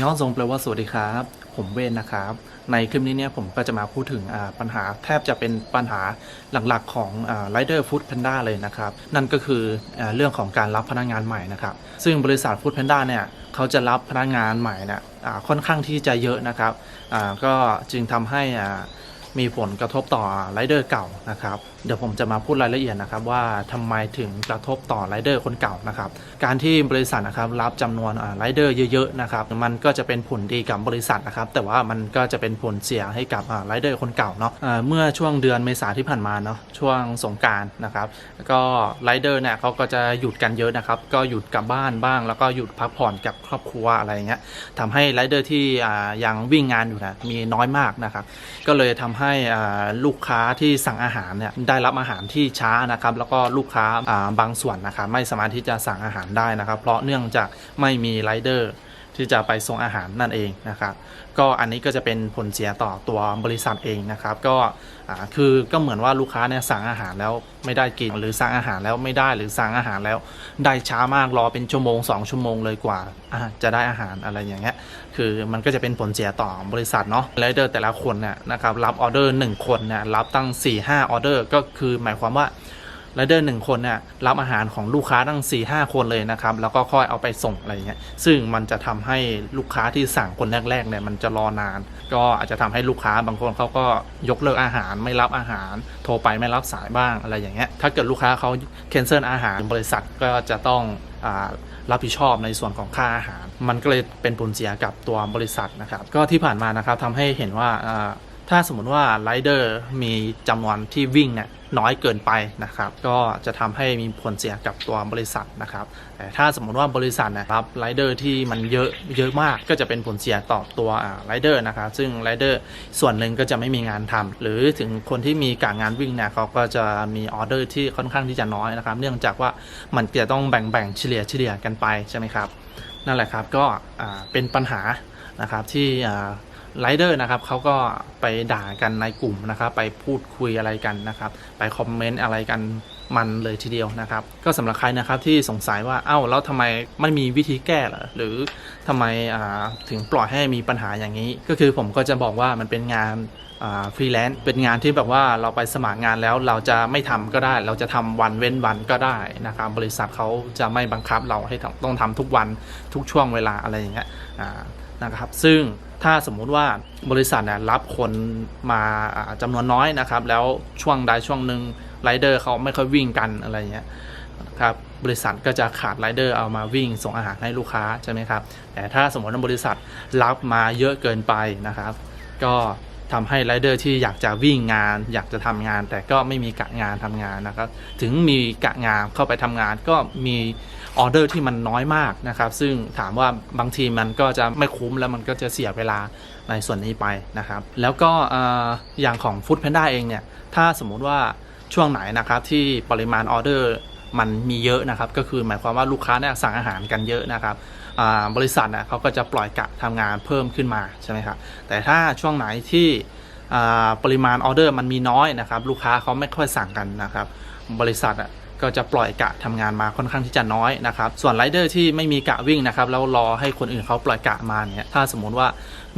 ย้อนทรงแปลว่าสวัสดีครับ ผมเวนนะครับ ในคลิปนี้เนี่ยผมก็จะมาพูดถึงปัญหาแทบจะเป็นปัญหาหลักๆของไรเดอร์ฟู้ดแพนด้าเลยนะครับ นั่นก็คืออเรื่องของการรับพนักงานใหม่นะครับ ซึ่งบริษัทฟู้ดแพนด้าเนี่ยเขาจะรับพนักงานใหม่เนี่ยค่อนข้างที่จะเยอะนะครับก็จึงทำให้มีผลกระทบต่อไรเดอร์เก่านะครับ เดี๋ยวผมจะมาพูดรายละเอียดนะครับว่าทำไมถึงกระทบต่อไรเดอร์คนเก่านะครับ การที่บริษัทนะครับรับจำนวนไรเดอร์เยอะๆนะครับมันก็จะเป็นผลดีกับบริษัทนะครับ แต่ว่ามันก็จะเป็นผลเสียให้กับไรเดอร์คนเก่าเนาะเมื่อช่วงเดือนเมษาที่ผ่านมาเนาะช่วงสงการนะครับก็ไรเดอร์เนี่ยเขาก็จะหยุดกันเยอะนะครับ ก็หยุดกลับบ้านบ้าง แล้วก็หยุดพักผ่อนกับครอบครัวอะไรอย่างเงี้ยทำให้ไรเดอร์ที่ยังวิ่งงานอยู่นะมีน้อยมากนะครับ ก็เลยทำให้ลูกค้าที่สั่งอาหารเนี่ยได้รับอาหารที่ช้านะครับแล้วก็ลูกค้าบางส่วนนะครับไม่สามารถที่จะสั่งอาหารได้นะครับ เพราะเนื่องจากไม่มีไรเดอร์ ที่จะไปส่งอาหารนั่นเองนะครับก็อันนี้ก็จะเป็นผลเสียต่อตัวบริษัทเองนะครับ ก็คือก็เหมือนว่าลูกค้าเนี่ยสั่งอาหารแล้วไม่ได้กินหรือสั่งอาหารแล้วไม่ได้หรือสั่งอาหารแล้วได้ช้ามากรอเป็นชั่วโมง 2 ชั่วโมงเลยกว่าอ่าจะได้อาหารอะไรอย่างเงี้ยคือมันก็จะเป็นผลเสียต่อบริษัทเนาะไรเดอร์แต่ละคนเนี่ยนะครับรับออเดอร์1คนเนี่ยรับตั้ง 4 5ออเดอร์ก็คือหมายความว่า ไรเดอร์หนึ่งคนเนี่ยรับอาหารของลูกค้าตั้ง4 5คนเลยนะครับ แล้วก็ค่อยเอาไปส่งอะไรเงี้ยซึ่งมันจะทำให้ลูกค้าที่สั่งคนแรกๆเนี่ยมันจะรอนาน ก็อาจจะทำให้ลูกค้าบางคนเขาก็ยกเลิกอาหารไม่รับอาหาร โทรไปไม่รับสายบ้างอะไรอย่างเงี้ยถ้าเกิดลูกค้าเขาเคนเซิลอาหารบริษัทก็จะต้องอรับผิดชอบในส่วนของค่าอาหาร มันก็เลยเป็นผลเสียกับตัวบริษัทนะครับ ก็ที่ผ่านมานะครับทำให้เห็นว่า ถ้าสมมติว่าไรเดอร์มีจำนวนที่วิ่งเนี่ยน้อยเกินไปนะครับ ก็จะทำให้มีผลเสียกับตัวบริษัทนะครับแต่ถ้าสมมติว่าบริษัทเนยรับไรเดอร์ที่มันเยอะเยอะมากก็จะเป็นผลเสียต่อตัวไรเดอร์นะครับ ซึ่งไรเดอร์ส่วนหนึ่งก็จะไม่มีงานทำหรือถึงคนที่มีการงานวิ่งเนี่ยเขาก็จะมีออเดอร์ที่ค่อนข้างที่จะน้อยนะครับ เนื่องจากว่ามันจะต้องแบ่งๆเฉลี่ยเฉลี่ยกันไปใช่ไหมครับ นั่นแหละครับก็อ่าเป็นปัญหานะครับที่ ไรเดอร์นะครับเขาก็ไปด่ากันในกลุ่มนะครับ ไปพูดคุยอะไรกันนะครับ ไปคอมเมนต์อะไรกันมันเลยทีเดียวนะครับ ก็สำหรับใครนะครับที่สงสัยว่าเอ้าแล้วทำไมไม่มีวิธีแก้หรอหรือทำไมถึงปล่อยให้มีปัญหาอย่างนี้ ก็คือผมก็จะบอกว่ามันเป็นงานฟรีแลนซ์เป็นงานที่แบบว่าเราไปสมัครงานแล้วเราจะไม่ทำก็ได้ เราจะทำวันเว้นวันก็ได้นะครับบริษัทเขาจะไม่บังคับเราให้ต้องทำทุกวันทุกช่วงเวลาอะไรอย่างเงี้ยนะครับซึ่ง ถ้าสมมุติว่าบริษัทเนี่ยรับคนมาอ่าจำนวนน้อยนะครับ แล้วช่วงใดช่วงหนึ่งไรเดอร์เขาไม่ค่อยวิ่งกันอะไรเงี้ยครับบริษัทก็จะขาดไรเดอร์เอามาวิ่งส่งอาหารให้ลูกค้าใช่ไหมครับ แต่ถ้าสมมติว่าบริษัทรับมาเยอะเกินไปนะครับ ก็ทำให้ไรเดอร์ที่อยากจะวิ่งงาน อยากจะทำงาน แต่ก็ไม่มีกะงานทำงานนะครับ ถึงมีกะงานเข้าไปทำงานก็มี ออเดอร์ที่มันน้อยมากนะครับ ซึ่งถามว่าบางทีมันก็จะไม่คุ้มแล้วมันก็จะเสียเวลาในส่วนนี้ไปนะครับ แล้วก็ออย่างของ Food Panda เองเนี่ย ถ้าสมมุติว่าช่วงไหนนะครับที่ปริมาณออเดอร์มันมีเยอะนะครับ ก็คือหมายความว่าลูกค้าเนี่ยสั่งอาหารกันเยอะนะครับบริษัทเนี่ยเขาก็จะปล่อยกะทำงานเพิ่มขึ้นมาใช่ไหมครับแต่ถ้าช่วงไหนที่ปริมาณออเดอร์มันมีน้อยนะครับ ลูกค้าเขาไม่ค่อยสั่งกันนะครับ บริษัทอะ ก็จะปล่อยกะทำงานมาค่อนข้างที่จะน้อยนะครับ ส่วนไรเดอร์ที่ไม่มีกะวิ่งนะครับแล้วรอให้คนอื่นเขาปล่อยกะมาเนี่ยถ้าสมมติว่า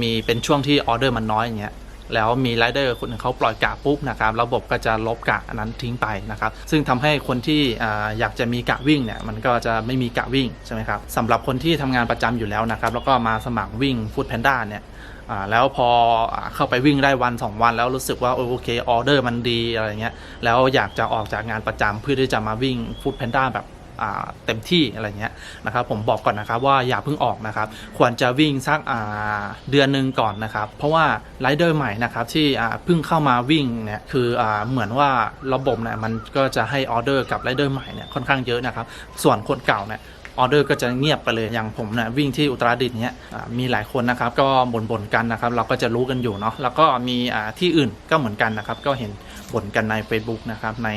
มีเป็นช่วงที่ออเดอร์มันน้อยอย่างเงี้ยแล้วมีไรเดอร์คนหนึ่งเขาปล่อยกะปุ๊บนะครับระบบก็จะลบกะอันนั้นทิ้งไปนะครับ ซึ่งทำให้คนที่ออยากจะมีกะวิ่งเนี่ยมันก็จะไม่มีกะวิ่งใช่ไหมครับสำหรับคนที่ทำงานประจำอยู่แล้วนะครับ แล้วก็มาสมัครวิ่งฟูดแพนด้าเนี่ย อ่าแล้วพออเข้าไปวิ่งได้วัน 2 วันแล้วรู้สึกว่าโอเคออเดอร์มันดีอะไรเงี้ยแล้วอยากจะออกจากงานประจำเพื่อที่จะมาวิ่งฟู้ดแพนด้าแบบอ่าเต็มที่อะไรเงี้ยนะครับผมบอกก่อนนะครับว่าอย่าเพิ่งออกนะครับควรจะวิ่งสักอ่าเดือนหนึ่งก่อนนะครับเพราะว่าไรเดอร์ใหม่นะครับที่อ่าเพิ่งเข้ามาวิ่งเนี่ยคืออ่าเหมือนว่าระบบเนี่ยมันก็จะให้ออเดอร์กับไรเดอร์ใหม่เนี่ยค่อนข้างเยอะนะครับส่วนคนเก่าเนี่ย ออเดอร์ก็จะเงียบไปเลยอย่างผมนี่ยวิ่งที่อุตรดิตถ์เนี่ยมีหลายคนนะครับก็บ่นๆกันนะครับเราก็จะรู้กันอยู่เนาะแล้วก็มีที่อื่นก็เหมือนกันนะครับก็เห็นบ่นกันใน Facebook นะครับใน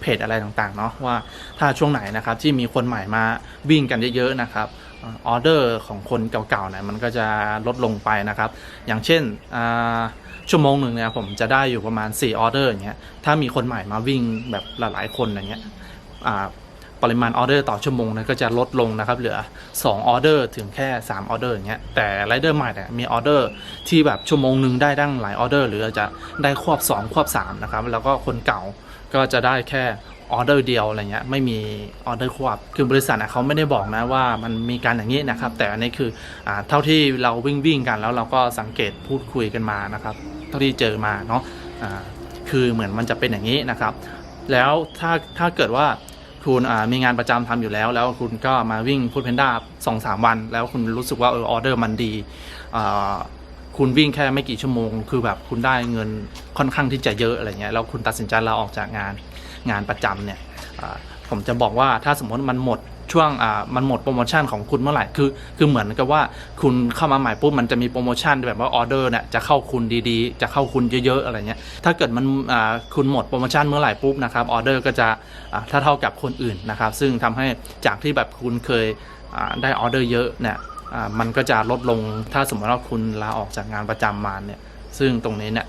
เพจอะไรต่างๆเนาะว่าถ้าช่วงไหนนะครับที่มีคนใหม่มาวิ่งกันเยอะๆนะครับออเดอร์ของคนเก่าๆเนี่ยมันก็จะลดลงไปนะครับ อย่างเช่นชั่วโมงหนึ่งเนี่ยผมจะได้อยู่ประมาณ 4 ออเดอร์อย่างเงี้ยถ้ามีคนใหม่มาวิ่งแบบหลายๆคนอย่างเงี้ย ปริมาณออเดอร์ต่อชั่วโมงนยก็จะลดลงนะครับเหลือ2ออเดอร์ถึงแค่3ออเดอร์อย่างเงี้ยแต่ไรเดอร์ใหม่เนี่ยมีออเดอร์ที่แบบชั่วโมงหนึ่งได้ตั้งหลายออเดอร์หรือจะได้ควบ 2 ควบ3นะครับแล้วก็คนเก่าก็จะได้แค่ออเดอร์เดียวอะไรเงี้ยไม่มีออเดอร์ควบคือบริษัทนะเขาไม่ได้บอกนะว่ามันมีการอย่างนี้นะครับ แต่อันนี้คืออาเท่าที่เราวิ่งวิ่งกันแล้วเราก็สังเกตพูดคุยกันมานะครับ เท่าที่เจอมาเนาะอ่าคือเหมือนมันจะเป็นอย่างนี้นะครับ แล้วถ้าถ้าเกิดว่า คุณมีงานประจำทำอยู่แล้ว แล้วคุณก็มาวิ่งพูดเพนด้าสองสามวัน แล้วคุณรู้สึกว่าเออออเดอร์มันดีคุณวิ่งแค่ไม่กี่ชั่วโมง คือแบบคุณได้เงินค่อนข้างที่จะเยอะอะไรเงี้ยแล้วคุณตัดสินใจลาออกจากงานงานประจำเนี่ยผมจะบอกว่าถ้าสมมติมันหมด ช่วงอ่ามันหมดโปรโมชั่นของคุณเมื่อไหร่คือ คือเหมือนกับว่าคุณเข้ามาใหม่ปุ๊บมันจะมีโปรโมชั่นแบบว่าออเดอร์เนี่ยจะเข้าคุณดีๆ จะเข้าคุณเยอะๆอะไรเงี้ยถ้าเกิดมันอ่าคุณหมดโปรโมชั่นเมื่อไหร่ปุ๊บนะครับออเดอร์ก็จะอ่าถ้าเท่ากับคนอื่นนะครับซึ่งทำให้จากที่แบบคุณเคยอ่าได้ออเดอร์เยอะเนี่ยอ่ามันก็จะลดลงถ้าสมมติว่าคุณลาออกจากงานประจำมาเนี่ยซึ่งตรงนี้เนี่ย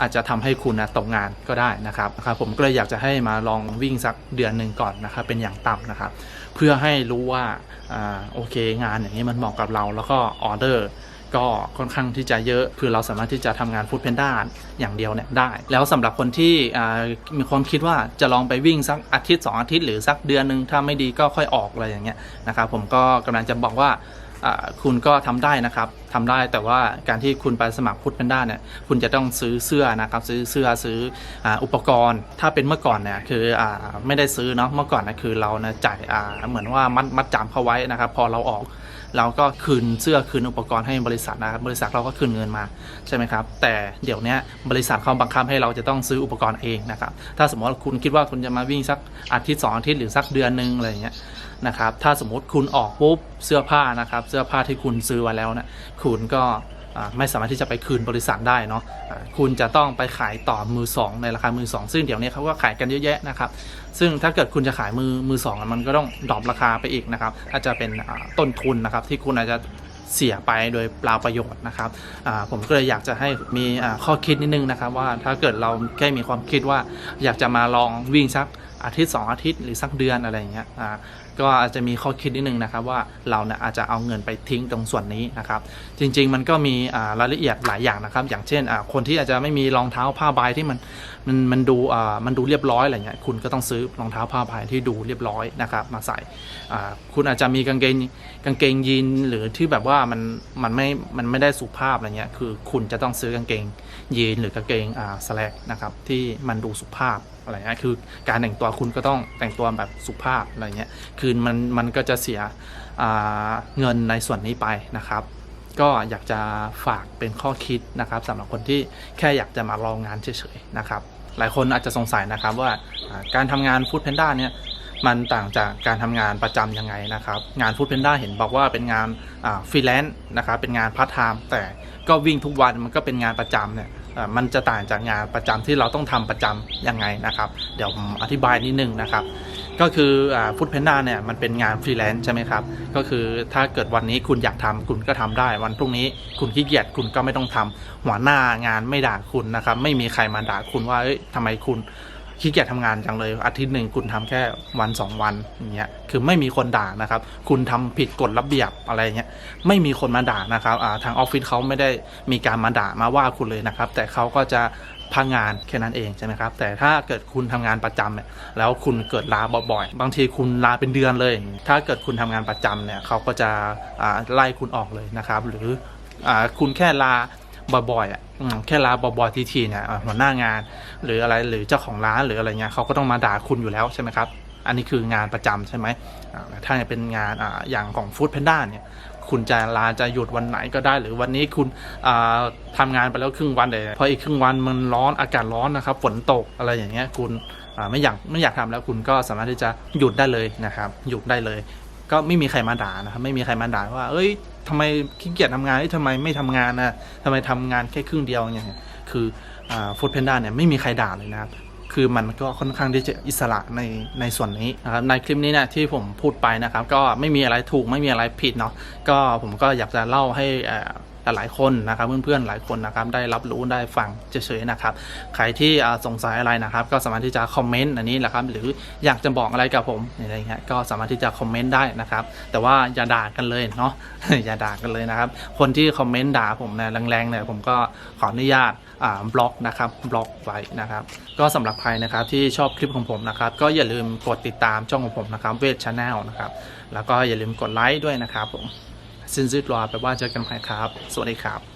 อาจจะทำให้คุณนะตกงานก็ได้นะครับนะครับผมก็เลยอยากจะให้มาลองวิ่งสักเดือนหนึ่งก่อนนะครับเป็นอย่างต่ำนะครับ เพื่อให้รู้ว่าอ่าโอเคงานอย่างนี้มันเหมาะกับเราแล้วก็ออเดอร์ก็ค่อนข้างที่จะเยอะ คือเราสามารถที่จะทำงานฟู้ดเพนด้าอย่างเดียวเนี่ยได้ แล้วสำหรับคนที่อ่ามีความคิดว่าจะลองไปวิ่งสักอาทิตย์ 2 อาทิตย์หรือสักเดือนหนึ่งถ้าไม่ดีก็ค่อยออกอะไรอย่างเงี้ยนะครับผมก็กำลังจะบอกว่า คุณก็ทำได้นะครับทำได้แต่ว่าการที่คุณไปสมัครพุทธแพนด้าเนี่ยคุณจะต้องซื้อเสื้อนะครับซื้อเสื้อซื้ออาอุปกรณ์ ถ้าเป็นเมื่อก่อนเนี่ยคืออไม่ได้ซื้อเนาะเมื่อก่อนนะคือเรานะจ่ายเหมือนว่ามัดมัดจำเขาไว้นะครับ พอเราออกเราก็คืนเสื้อคืนอุปกรณ์ให้บริษัทนะครับบริษัทเราก็คืนเงินมาใช่ไหมครับ แต่เดี๋ยวนี้บริษัทเขาบังคับให้เราจะต้องซื้ออุปกรณ์เองนะครับ ถ้าสมมติว่าคุณคิดว่าคุณจะมาวิ่งสักอาทิตย์สองอาทิตย์หรือสักเดือนหนึ่งอะไรอย่างเงี้ย นะครับ ถ้าสมมติคุณออกปุ๊บเสื้อผ้านะครับ เสื้อผ้าที่คุณซื้อไว้แล้วนะคุณก็ไม่สามารถที่จะไปคืนบริษัทได้เนาะคุณจะต้องไปขายต่อมือสองในราคามือสองซึ่งเดี๋ยวนี้เขาก็ขายกันเยอะแยะนะครับ ซึ่งถ้าเกิดคุณจะขายมือมือสองมันก็ต้องดรอปราคาไปอีกนะครับ อาจจะเป็นต้นทุนนะครับที่คุณอาจจะเสียไปโดยเปล่าประโยชน์นะครับผมก็เลยอยากจะให้มีข้อคิดนิดนึงนะครับว่าถ้าเกิดเราแค่มีความคิดว่าอยากจะมาลองวิ่งสัก อาทิตย์สองอาทิตย์หรือสักเดือนอะไรอย่างเงี้ยอ่าก็อาจจะมีข้อคิดนิดนึงนะครับว่าเราเนี่ยอาจจะเอาเงินไปทิ้งตรงส่วนนี้นะครับ จริง ๆ มันก็มีอ่ารายละเอียดหลายอย่างนะครับ อย่างเช่นอ่าคนที่อาจจะไม่มีรองเท้าผ้าใบที่มันมันมันดูอ่ามันดูเรียบร้อยอะไรเงี้ยคุณก็ต้องซื้อรองเท้าผ้าใบที่ดูเรียบร้อยนะครับ มาใส่อ่าคุณอาจจะมีกางเกงกางเกงยีนหรือที่แบบว่ามันมันไม่มันไม่ได้สุภาพอะไรเงี้ยคือคุณจะต้องซื้อกางเกงยีนหรือ กางเกงอ่าสแลกนะครับที่มันดูสุภาพ อะไรเงี้ยคือการแต่งตัวคุณก็ต้องแต่งตัวแบบสุภาพอะไรเงี้ยคือมันมันก็จะเสียเงินในส่วนนี้ไปนะครับ ก็อยากจะฝากเป็นข้อคิดนะครับสำหรับคนที่แค่อยากจะมาลองงานเฉยๆนะครับ หลายคนอาจจะสงสัยนะครับว่าการทำงานฟู้ดเพนด้าเนี่ยมันต่างจากการทำงานประจำยังไงนะครับ งานฟู้ดเพนด้าเห็นบอกว่าเป็นงานฟรีแลนซ์นะครับเป็นงานพาร์ทไทม์แต่ก็วิ่งทุกวันมันก็เป็นงานประจำเนี่ย มันจะต่างจากงานประจำที่เราต้องทำประจำยังไงนะครับ เดี๋ยวผมอธิบายนิดนึงนะครับ ก็คือฟู้ดเพนด้าเนี่ยมันเป็นงานฟรีแลนซ์ใช่ไหมครับ ก็คือถ้าเกิดวันนี้คุณอยากทำคุณก็ทำได้ วันพรุ่งนี้คุณขี้เกียจคุณก็ไม่ต้องทำหัวหน้างานไม่ด่าคุณนะครับ ไม่มีใครมาด่าคุณว่าเอ้ยทำไมคุณ ขี้เกียจทำงานจังเลย อาทิตย์หนึ่งคุณทำแค่วันสองวันอย่างเงี้ยคือไม่มีคนด่านะครับ คุณทำผิดกฎระเบียบอะไรเงี้ยไม่มีคนมาด่านะครับทางออฟฟิศเขาไม่ได้มีการมาด่ามาว่าคุณเลยนะครับ แต่เขาก็จะพักงานแค่นั้นเองใช่ไหมครับ แต่ถ้าเกิดคุณทำงานประจำเนี่ยแล้วคุณเกิดลาบ่อยๆ บางทีคุณลาเป็นเดือนเลย ถ้าเกิดคุณทำงานประจำเนี่ยเขาก็จะไล่คุณออกเลยนะครับ หรืออคุณแค่ลา บ่อยๆอะแค่ลาบ่อยๆทีๆเนี่ยหัวหน้างาน หรืออะไรหรือเจ้าของร้านหรืออะไรเงี้ยเขาก็ต้องมาด่าคุณอยู่แล้วใช่ไหมครับอันนี้คืองานประจำใช่ไหมถ้าเป็นงานอ่าอย่างของฟู้ดแพนด้าเนี่ยคุณจะลาจะหยุดวันไหนก็ได้ หรือวันนี้คุณอ่าทำงานไปแล้วครึ่งวันแต่พออีกครึ่งวันมันร้อนอากาศร้อนนะครับฝนตกอะไรอย่างเงี้ยคุณไม่อยากไม่อยากทำแล้วคุณก็สามารถที่จะหยุดได้เลยนะครับหยุดได้เลย ก็ไม่มีใครมาด่านะครับไม่มีใครมาด่าว่า เอ้ย ทำไมขี้เกียจทำงานเอ้ยทำไมไม่ทำงานนะทำไมทำงานแค่ครึ่งเดียวเนี่ยคือฟู้ดเพนด้าเนี่ยไม่มีใครด่าเลยนะครับคือมันก็ค่อนข้างที่จะอิสระในในส่วนนี้นะครับในคลิปนี้เนี่ยที่ผมพูดไปนะครับ ก็ไม่มีอะไรถูกไม่มีอะไรผิดเนาะก็ผมก็อยากจะเล่าให้อ่อ หลายคนนะครับเพื่อนๆหลายคนนะครับได้รับรู้ได้ฟังเฉยๆนะครับใครที่สงสัยอะไรนะครับ ก็สามารถที่จะคอมเมนต์อันนี้แหละครับหรืออยากจะบอกอะไรกับผมอะไรเงี้ยก็สามารถที่จะคอมเมนต์ได้นะครับ แต่ว่าอย่าด่ากันเลยเนาะอย่าด่ากันเลยนะครับ คนที่คอมเมนต์ด่าผมเนี่ยแรงๆเนี่ยผมก็ขออนุญาตบล็อกนะครับบล็อกไว้นะครับ ก็สำหรับใครนะครับที่ชอบคลิปของผมนะครับ ก็อย่าลืมกดติดตามช่องของผมนะครับเวทชาแนลนะครับ แล้วก็อย่าลืมกดไลค์ด้วยนะครับผม ซินซิตรอแปลว่าเจอกันใหม่ครับ สวัสดีครับ